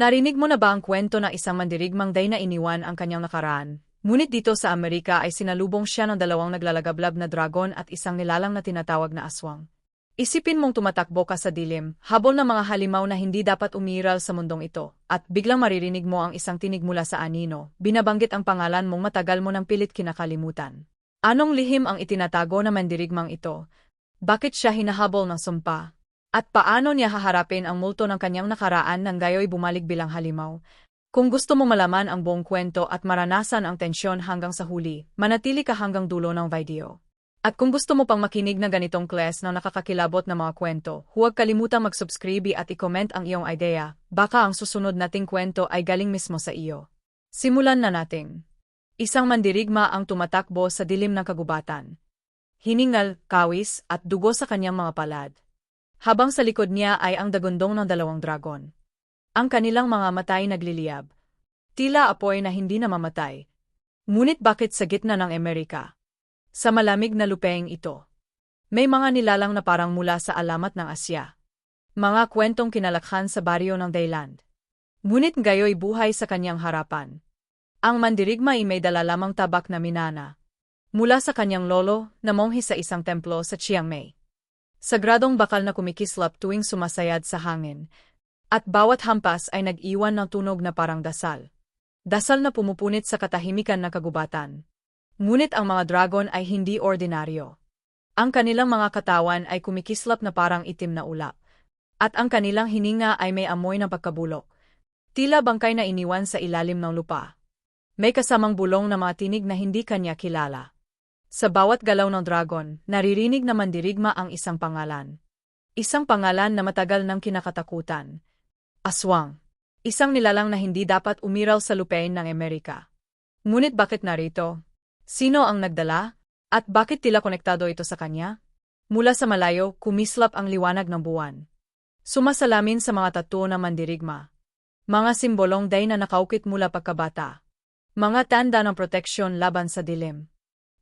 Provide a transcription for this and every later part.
Narinig mo na ba ang kwento ng isang mandirigmang day na iniwan ang kanyang nakaraan? Ngunit dito sa Amerika ay sinalubong siya ng dalawang naglalagablab na dragon at isang nilalang na tinatawag na aswang. Isipin mong tumatakbo ka sa dilim, habol ng mga halimaw na hindi dapat umiral sa mundong ito, at biglang maririnig mo ang isang tinig mula sa anino, binabanggit ang pangalan mong matagal mo ng pilit kinakalimutan. Anong lihim ang itinatago na mandirigmang ito? Bakit siya hinahabol ng sumpa? At paano niya haharapin ang multo ng kanyang nakaraan nang gayoy bumalik bilang halimaw? Kung gusto mo malaman ang buong kwento at maranasan ang tensyon hanggang sa huli, manatili ka hanggang dulo ng video. At kung gusto mo pang makinig na ganitong class na nakakakilabot na mga kwento, huwag kalimutang mag-subscribe at i-comment ang iyong idea, baka ang susunod nating kwento ay galing mismo sa iyo. Simulan na nating. Isang mandirigma ang tumatakbo sa dilim ng kagubatan. Hiningal, kawis, at dugo sa kanyang mga palad habang sa likod niya ay ang dagundong ng dalawang dragon. Ang kanilang mga matay nagliliyab. Tila apoy na hindi namamatay. Ngunit bakit sa gitna ng Amerika? Sa malamig na lupeng ito. May mga nilalang na parang mula sa alamat ng Asya. Mga kwentong kinalakhan sa baryo ng Dayland. Ngunit gayoy buhay sa kanyang harapan. Ang mandirigma ay may dala lamang tabak na minana. Mula sa kanyang lolo na monghe sa isang templo sa Chiang Mai. Sagradong bakal na kumikislap tuwing sumasayad sa hangin. At bawat hampas ay nag-iwan ng tunog na parang dasal. Dasal na pumupunit sa katahimikan na kagubatan. Ngunit ang mga dragon ay hindi ordinaryo. Ang kanilang mga katawan ay kumikislap na parang itim na ulap. At ang kanilang hininga ay may amoy ng pagkabulok. Tila bangkay na iniwan sa ilalim ng lupa. May kasamang bulong na mga tinig na hindi kanya kilala. Sa bawat galaw ng dragon, naririnig na mandirigma ang isang pangalan. Isang pangalan na matagal nang kinakatakutan. Aswang. Isang nilalang na hindi dapat umiral sa lupain ng Amerika. Ngunit bakit narito? Sino ang nagdala? At bakit tila konektado ito sa kanya? Mula sa malayo, kumislap ang liwanag ng buwan. Sumasalamin sa mga tattoo na mandirigma. Mga simbolong day na nakaukit mula pagkabata. Mga tanda ng proteksyon laban sa dilim.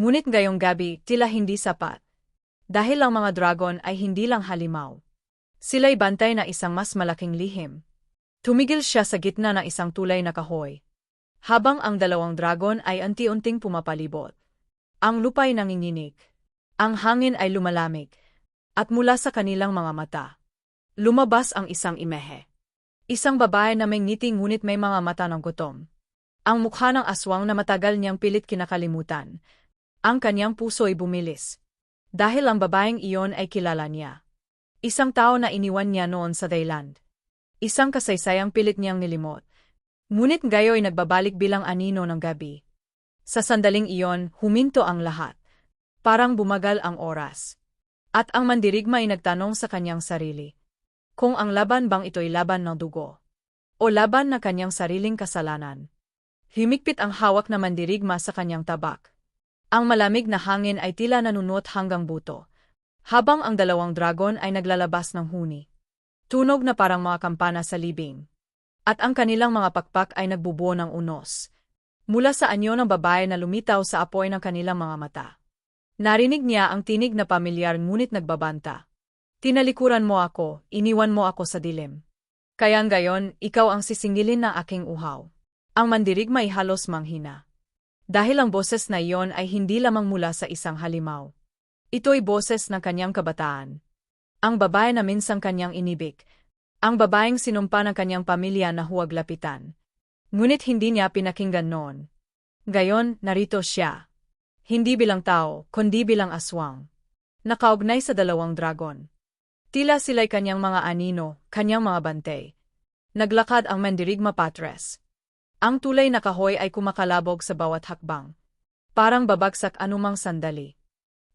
Ngunit ngayong gabi, tila hindi sapat. Dahil ang mga dragon ay hindi lang halimaw. Sila'y bantay na isang mas malaking lihim. Tumigil siya sa gitna ng isang tulay na kahoy. Habang ang dalawang dragon ay anti-unting pumapalibot. Ang lupa'y nanginginig. Ang hangin ay lumalamig. At mula sa kanilang mga mata, lumabas ang isang imehe. Isang babae na may ngiti ngunit may mga mata ng gutom. Ang mukha ng aswang na matagal niyang pilit kinakalimutan, ang kanyang puso ay bumilis. Dahil ang babaeng iyon ay kilala niya. Isang tao na iniwan niya noon sa Thailand. Isang kasaysayang pilit niyang nilimot. Ngunit gayo ay nagbabalik bilang anino ng gabi. Sa sandaling iyon, huminto ang lahat. Parang bumagal ang oras. At ang mandirigma ay nagtanong sa kanyang sarili. Kung ang laban bang ito'y laban ng dugo. O laban na kanyang sariling kasalanan. Himikpit ang hawak na mandirigma sa kanyang tabak. Ang malamig na hangin ay tila nanunot hanggang buto. Habang ang dalawang dragon ay naglalabas ng huni. Tunog na parang mga kampana sa libing. At ang kanilang mga pakpak ay nagbubuo ng unos. Mula sa anyo ng babae na lumitaw sa apoy ng kanilang mga mata. Narinig niya ang tinig na pamilyar ngunit nagbabanta. Tinalikuran mo ako, iniwan mo ako sa dilim. Kayang gayon, ikaw ang sisingilin ng aking uhaw. Ang mandirigma ay halos manghina. Dahil ang boses na iyon ay hindi lamang mula sa isang halimaw. Ito'y boses ng kanyang kabataan. Ang babae na minsang kanyang inibig. Ang babaeng sinumpa ng kanyang pamilya na huwag lapitan. Ngunit hindi niya pinakinggan noon. Gayon, narito siya. Hindi bilang tao, kundi bilang aswang. Nakaugnay sa dalawang dragon. Tila sila'y kanyang mga anino, kanyang mga bantay. Naglakad ang Mandirigma Patres. Ang tulay na kahoy ay kumakalabog sa bawat hakbang. Parang babagsak anumang sandali.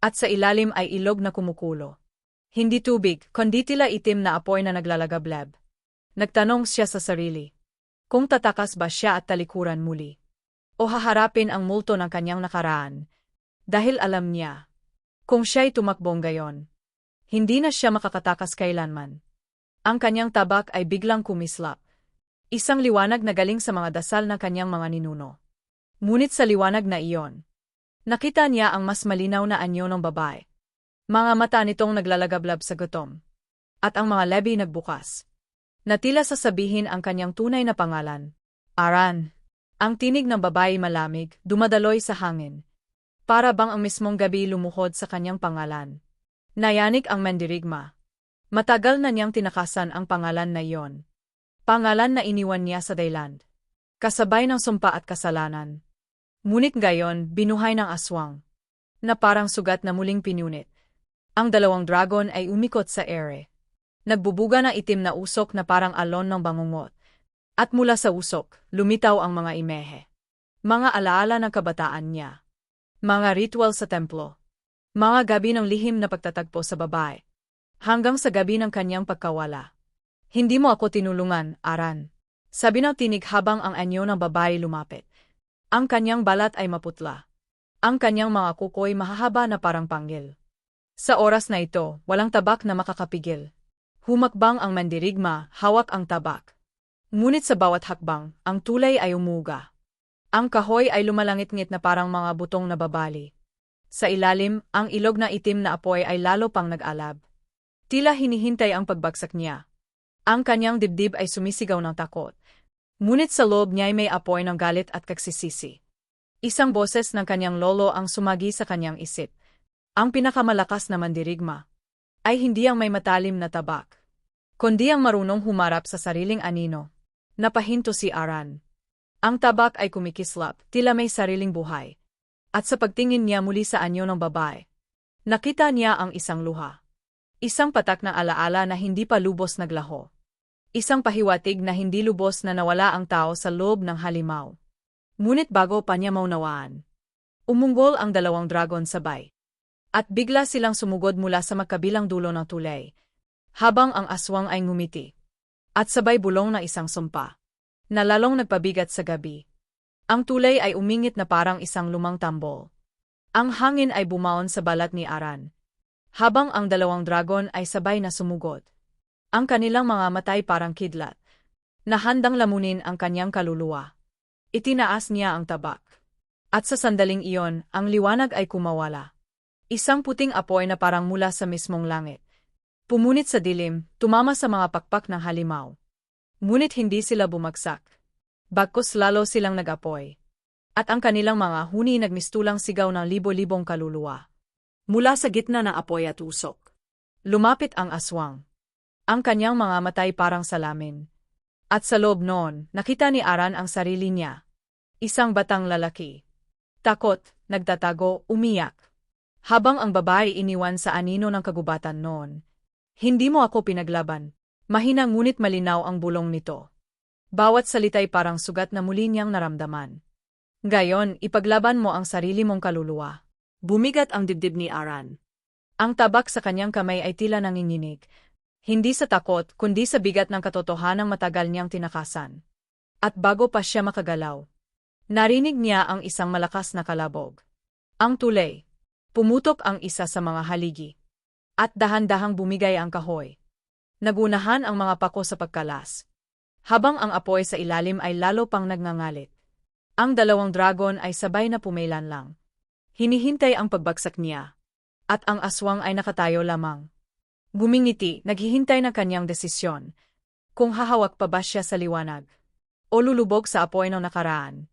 At sa ilalim ay ilog na kumukulo. Hindi tubig, kundi tila itim na apoy na naglalagablab. Nagtanong siya sa sarili. Kung tatakas ba siya at talikuran muli? O haharapin ang multo ng kanyang nakaraan? Dahil alam niya. Kung siya'y tumakbong gayon. Hindi na siya makakatakas kailanman. Ang kanyang tabak ay biglang kumislap. Isang liwanag na galing sa mga dasal ng kanyang mga ninuno. Ngunit sa liwanag na iyon, nakita niya ang mas malinaw na anyo ng babae. Mga mata nitong naglalagablab sa gutom. At ang mga lebi nagbukas. Natila sasabihin ang kanyang tunay na pangalan. Aran. Ang tinig ng babae malamig, dumadaloy sa hangin. Para bang ang mismong gabi lumuhod sa kanyang pangalan. Nayanig ang mandirigma. Matagal na niyang tinakasan ang pangalan na iyon. Pangalan na iniwan niya sa Dayland. Kasabay ng sumpa at kasalanan. Ngunit gayon, binuhay ng aswang. Na parang sugat na muling pinunit. Ang dalawang dragon ay umikot sa ere. Nagbubuga ng itim na usok na parang alon ng bangungot. At mula sa usok, lumitaw ang mga imehe. Mga alaala ng kabataan niya. Mga ritual sa templo. Mga gabi ng lihim na pagtatagpo sa babae. Hanggang sa gabi ng kanyang pagkawala. Hindi mo ako tinulungan, Aran. Sabi ng tinig habang ang anyo ng babae lumapit. Ang kanyang balat ay maputla. Ang kanyang mga kukoy mahahaba na parang panggil. Sa oras na ito, walang tabak na makakapigil. Humakbang ang mandirigma, hawak ang tabak. Ngunit sa bawat hakbang, ang tulay ay umuga. Ang kahoy ay lumalangit-ngit na parang mga butong na babali. Sa ilalim, ang ilog na itim na apoy ay lalo pang nag-alab. Tila hinihintay ang pagbagsak niya. Ang kanyang dibdib ay sumisigaw ng takot. Ngunit sa loob niya ay may apoy ng galit at kagsisisi. Isang boses ng kanyang lolo ang sumagi sa kanyang isip. Ang pinakamalakas na mandirigma ay hindi ang may matalim na tabak, kundi ang marunong humarap sa sariling anino. Napahinto si Aran. Ang tabak ay kumikislap, tila may sariling buhay. At sa pagtingin niya muli sa anyo ng babae, nakita niya ang isang luha. Isang patak na alaala na hindi pa lubos naglaho. Isang pahiwatig na hindi lubos na nawala ang tao sa loob ng halimaw. Ngunit bago pa niya maunawaan, umunggol ang dalawang dragon sabay. At bigla silang sumugod mula sa magkabilang dulo ng tulay, habang ang aswang ay ngumiti. At sabay bulong na isang sumpa, na lalong nagpabigat sa gabi. Ang tulay ay umingit na parang isang lumang tambol. Ang hangin ay bumaon sa balat ni Aran, habang ang dalawang dragon ay sabay na sumugod. Ang kanilang mga matay parang kidlat, na handang lamunin ang kanyang kaluluwa. Itinaas niya ang tabak. At sa sandaling iyon, ang liwanag ay kumawala. Isang puting apoy na parang mula sa mismong langit. Pumunit sa dilim, tumama sa mga pakpak ng halimaw. Ngunit hindi sila bumagsak. Bagkus lalo silang nag-apoy. At ang kanilang mga huni nagmistulang sigaw ng libo-libong kaluluwa. Mula sa gitna ng apoy at usok. Lumapit ang aswang. Ang kanyang mga matay parang salamin. At sa loob noon, nakita ni Aran ang sarili niya. Isang batang lalaki. Takot, nagtatago, umiyak. Habang ang babae iniwan sa anino ng kagubatan noon. Hindi mo ako pinaglaban. Mahina ngunit malinaw ang bulong nito. Bawat salitay parang sugat na muli niyang naramdaman. Gayon, ipaglaban mo ang sarili mong kaluluwa. Bumigat ang dibdib ni Aran. Ang tabak sa kanyang kamay ay tila nanginginig. Hindi sa takot, kundi sa bigat ng katotohanang matagal niyang tinakasan. At bago pa siya makagalaw, narinig niya ang isang malakas na kalabog. Ang tulay. Pumutok ang isa sa mga haligi. At dahan-dahang bumigay ang kahoy. Nagunahan ang mga pako sa pagkalas. Habang ang apoy sa ilalim ay lalo pang nagngangalit. Ang dalawang dragon ay sabay na pumilan lang. Hinihintay ang pagbagsak niya. At ang aswang ay nakatayo lamang. Gumingiti, naghihintay na kanyang desisyon. Kung hahawak pa ba siya sa liwanag. O lulubog sa apoy ng nakaraan.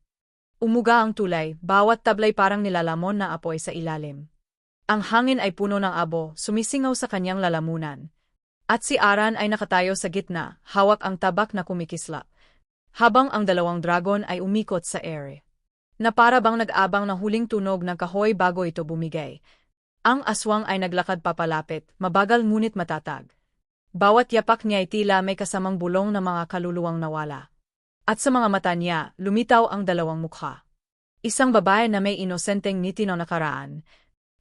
Umuga ang tulay, bawat tablay parang nilalamon na apoy sa ilalim. Ang hangin ay puno ng abo, sumisingaw sa kanyang lalamunan. At si Aran ay nakatayo sa gitna, hawak ang tabak na kumikislap. Habang ang dalawang dragon ay umikot sa ere. Na para bang nag-abang ng huling tunog ng kahoy bago ito bumigay. Ang aswang ay naglakad papalapit, mabagal ngunit matatag. Bawat yapak niya ay tila may kasamang bulong na mga kaluluwang nawala. At sa mga mata niya, lumitaw ang dalawang mukha. Isang babae na may inosenteng ngiti ng nakaraan,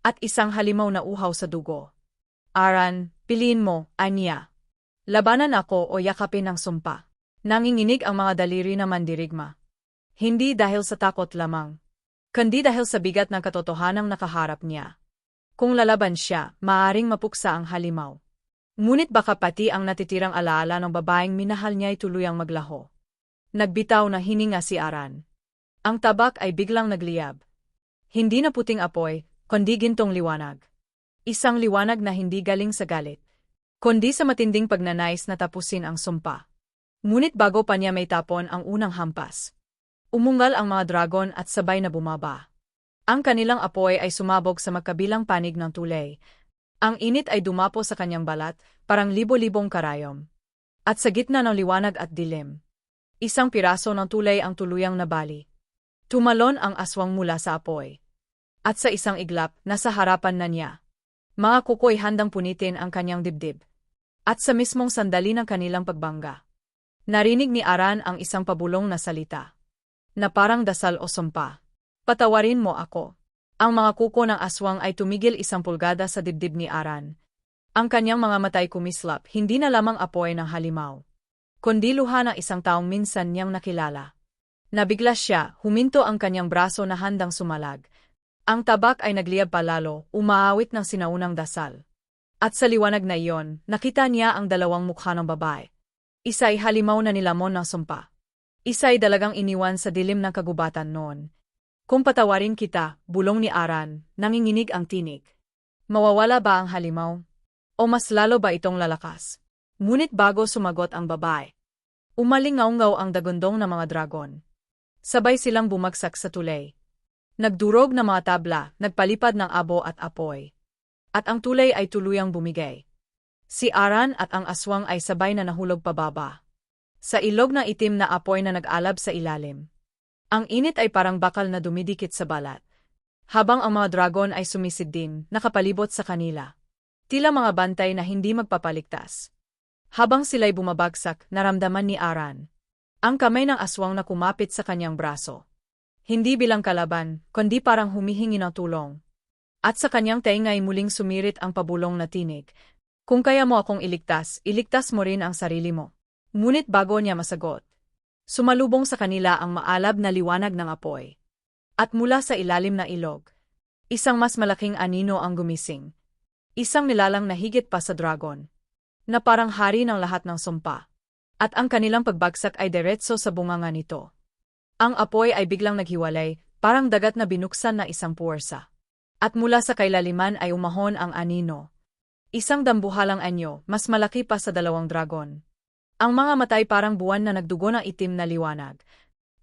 at isang halimaw na uhaw sa dugo. Aran, piliin mo, Anya. Labanan ako o yakapin ang sumpa. Nanginginig ang mga daliri na mandirigma. Hindi dahil sa takot lamang. Kundi dahil sa bigat ng katotohanang nakaharap niya. Kung lalaban siya, maaring mapuksa ang halimaw. Ngunit baka pati ang natitirang alaala ng babaeng minahal niya ay tuluyang maglaho. Nagbitaw na hininga si Aran. Ang tabak ay biglang nagliyab. Hindi na puting apoy, kundi gintong liwanag. Isang liwanag na hindi galing sa galit, kundi sa matinding pagnanais na tapusin ang sumpa. Ngunit bago pa niya may tapon ang unang hampas. Umungal ang mga dragon at sabay na bumaba. Ang kanilang apoy ay sumabog sa magkabilang panig ng tulay. Ang init ay dumapo sa kanyang balat, parang libo-libong karayom. At sa gitna ng liwanag at dilim, isang piraso ng tulay ang tuluyang nabali. Tumalon ang aswang mula sa apoy. At sa isang iglap, nasa harapan na niya. Mga kukoy handang punitin ang kanyang dibdib. At sa mismong sandali ng kanilang pagbangga. Narinig ni Aran ang isang pabulong na salita. Na parang dasal o sumpa. Patawarin mo ako. Ang mga kuko ng aswang ay tumigil isang pulgada sa dibdib ni Aran. Ang kanyang mga matay kumislap, hindi na lamang apoy ng halimaw. Kundi luha ng isang taong minsan niyang nakilala. Nabigla siya, huminto ang kanyang braso na handang sumalag. Ang tabak ay nagliyab palalo, umaawit ng sinaunang dasal. At sa liwanag na iyon, nakita niya ang dalawang mukha ng babae. Isa ay halimaw na nilamon ng sumpa. Isa ay dalagang iniwan sa dilim ng kagubatan noon. Kung patawarin kita, bulong ni Aran, nanginginig ang tinig. Mawawala ba ang halimaw? O mas lalo ba itong lalakas? Ngunit bago sumagot ang babae. Umalingaw-ngaw ang dagundong ng mga dragon. Sabay silang bumagsak sa tulay. Nagdurog na mga tabla, nagpalipad ng abo at apoy. At ang tulay ay tuluyang bumigay. Si Aran at ang aswang ay sabay na nahulog pababa. Sa ilog na itim na apoy na nag-alab sa ilalim. Ang init ay parang bakal na dumidikit sa balat. Habang ang mga dragon ay sumisid din, nakapalibot sa kanila. Tila mga bantay na hindi magpapaligtas. Habang sila'y bumabagsak, naramdaman ni Aran. Ang kamay ng aswang na kumapit sa kanyang braso. Hindi bilang kalaban, kundi parang humihingi ng tulong. At sa kanyang taingay muling sumirit ang pabulong na tinig. Kung kaya mo akong iligtas, iligtas mo rin ang sarili mo. Ngunit bago niya masagot, sumalubong sa kanila ang maalab na liwanag ng apoy. At mula sa ilalim na ilog, isang mas malaking anino ang gumising. Isang nilalang na higit pa sa dragon. Na parang hari ng lahat ng sumpa. At ang kanilang pagbagsak ay diretso sa bunganga nito. Ang apoy ay biglang naghiwalay, parang dagat na binuksan na isang puwersa. At mula sa kailaliman ay umahon ang anino. Isang dambuhalang anyo, mas malaki pa sa dalawang dragon. Ang mga matay parang buwan na nagdugo ng itim na liwanag.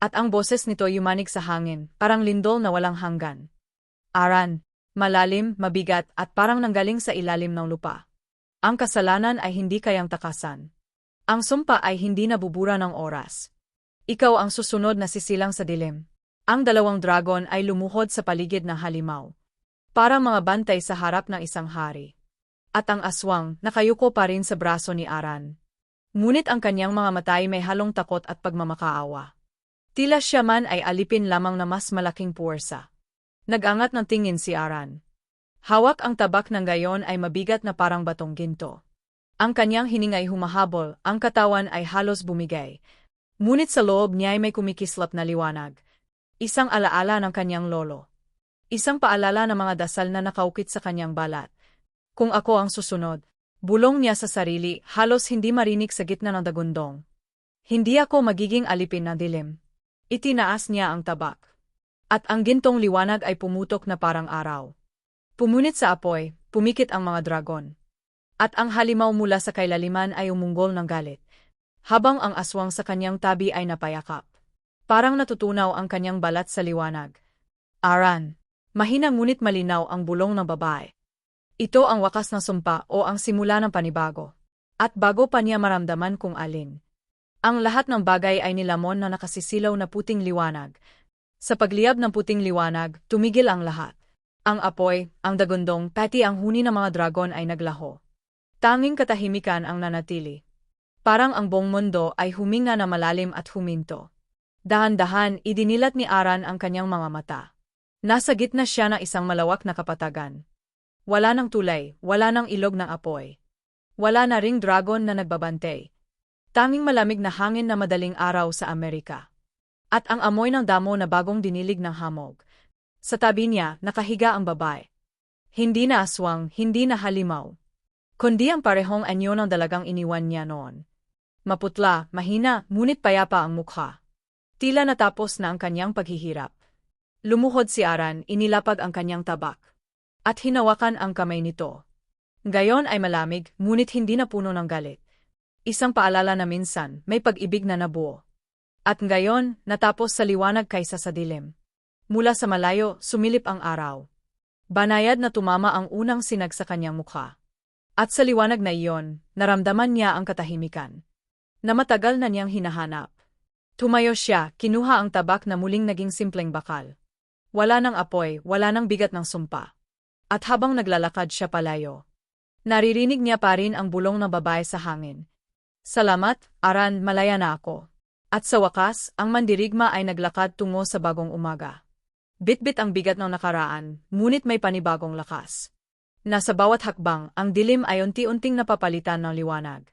At ang boses nito yumanig sa hangin, parang lindol na walang hanggan. Aran, malalim, mabigat at parang nanggaling sa ilalim ng lupa. Ang kasalanan ay hindi kayang takasan. Ang sumpa ay hindi nabubura ng oras. Ikaw ang susunod na sisilang sa dilim. Ang dalawang dragon ay lumuhod sa paligid ng halimaw. Para mga bantay sa harap ng isang hari. At ang aswang, nakayuko pa rin sa braso ni Aran. Ngunit ang kanyang mga matay may halong takot at pagmamakaawa. Tila siya man ay alipin lamang na mas malaking puwersa. Nagangat ng tingin si Aran. Hawak ang tabak ng gayon ay mabigat na parang batong ginto. Ang kanyang hiningay humahabol, ang katawan ay halos bumigay. Ngunit sa loob niya ay may kumikislap na liwanag. Isang alaala ng kanyang lolo. Isang paalala ng mga dasal na nakaukit sa kanyang balat. Kung ako ang susunod, bulong niya sa sarili, halos hindi marinig sa gitna ng dagundong. Hindi ako magiging alipin na dilim. Itinaas niya ang tabak. At ang gintong liwanag ay pumutok na parang araw. Pumunit sa apoy, pumikit ang mga dragon. At ang halimaw mula sa kailaliman ay umunggol ng galit. Habang ang aswang sa kanyang tabi ay napayakap. Parang natutunaw ang kanyang balat sa liwanag. Aran. Mahina ngunit malinaw ang bulong ng babae. Ito ang wakas ng sumpa o ang simula ng panibago. At bago pa niya maramdaman kung alin. Ang lahat ng bagay ay nilamon na nakasisilaw na puting liwanag, sa pagliyab ng puting liwanag, tumigil ang lahat. Ang apoy, ang dagundong, pati ang huni ng mga dragon ay naglaho. Tanging katahimikan ang nanatili. Parang ang buong mundo ay huminga na malalim at huminto. Dahan-dahan, idinilat ni Aran ang kanyang mga mata. Nasa gitna siya ng isang malawak na kapatagan. Wala ng tulay, wala ng ilog ng apoy. Wala na ring dragon na nagbabantay. Tanging malamig na hangin na madaling araw sa Amerika. At ang amoy ng damo na bagong dinilig ng hamog. Sa tabi niya, nakahiga ang babae. Hindi na aswang, hindi na halimaw. Kundi ang parehong anyo ng dalagang iniwan niya noon. Maputla, mahina, ngunit payapa ang mukha. Tila natapos na ang kanyang paghihirap. Lumuhod si Aran, inilapag ang kanyang tabak. At hinawakan ang kamay nito. Gayon ay malamig, ngunit hindi na puno ng galit. isang paalala na minsan may pag-ibig na nabuo. At ngayon, natapos sa liwanag kaysa sa dilim. Mula sa malayo, sumilip ang araw. Banayad na tumama ang unang sinag sa kanyang mukha. At sa liwanag na iyon, naramdaman niya ang katahimikan. Na matagal na niyang hinahanap. Tumayo siya, kinuha ang tabak na muling naging simpleng bakal. Wala nang apoy, wala nang bigat ng sumpa. At habang naglalakad siya palayo, naririnig niya pa rin ang bulong ng babae sa hangin. Salamat, Aran, malaya na ako. At sa wakas, ang mandirigma ay naglakad tungo sa bagong umaga. Bitbit ang bigat ng nakaraan, ngunit may panibagong lakas. Nasa bawat hakbang, ang dilim ay unti-unting napapalitan ng liwanag.